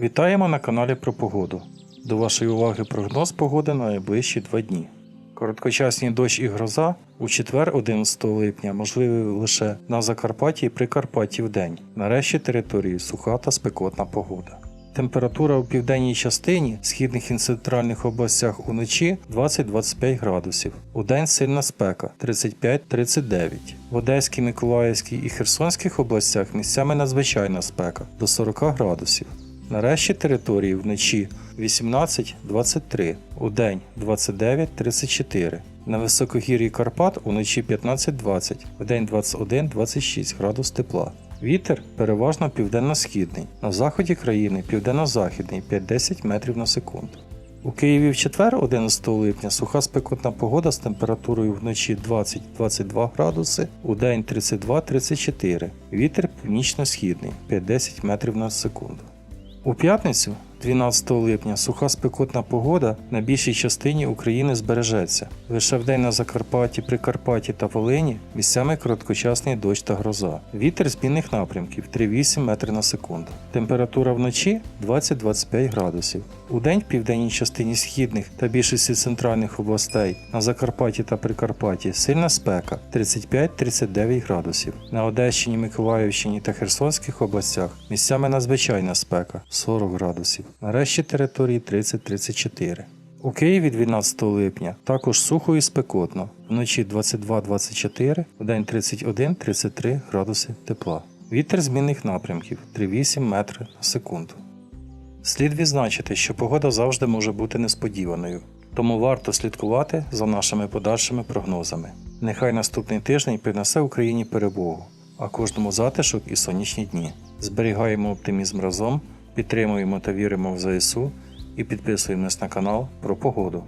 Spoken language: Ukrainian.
Вітаємо на каналі про погоду. До вашої уваги прогноз погоди на найближчі два дні. Короткочасні дощ і гроза у четвер 11 липня можливі лише на Закарпатті і Прикарпатті в день. Нарешті території суха та спекотна погода. Температура у південній частині, східних і центральних областях уночі 20-25 градусів. У день сильна спека 35-39. В Одеській, Миколаївській і Херсонських областях місцями надзвичайна спека до 40 градусів. Нарешті території вночі 18-23, у день 29-34. На високогір'ї Карпат уночі 15-20, в день 21-26 градус тепла. Вітер переважно південно-східний, на заході країни південно-західний 5-10 метрів на секунду. У Києві в четвер, 11 липня, суха спекотна погода з температурою вночі 20-22 градуси, у день 32-34, вітер північно-східний 5-10 метрів на секунду. У п'ятницю, 12 липня, суха спекотна погода на більшій частині України збережеться. Лише вдень на Закарпатті, Прикарпатті та Волині місцями короткочасний дощ та гроза. Вітер змінних напрямків 3,8 метри на секунду. Температура вночі 20-25 градусів. У день в південній частині східних та більшості центральних областей на Закарпатті та Прикарпатті сильна спека 35-39 градусів. На Одещині, Миколаївщині та Херсонських областях місцями надзвичайна спека 40 градусів. Нарешті території 30-34. У Києві 12 липня також сухо і спекотно. Вночі 22-24, вдень 31-33 градуси тепла. Вітер змінних напрямків 3,8 метри на секунду. Слід відзначити, що погода завжди може бути несподіваною, тому варто слідкувати за нашими подальшими прогнозами. Нехай наступний тиждень принесе Україні перемогу, а кожному затишок і сонячні дні. Зберігаємо оптимізм разом, підтримуємо та віримо в ЗСУ і підписуємось на канал про погоду.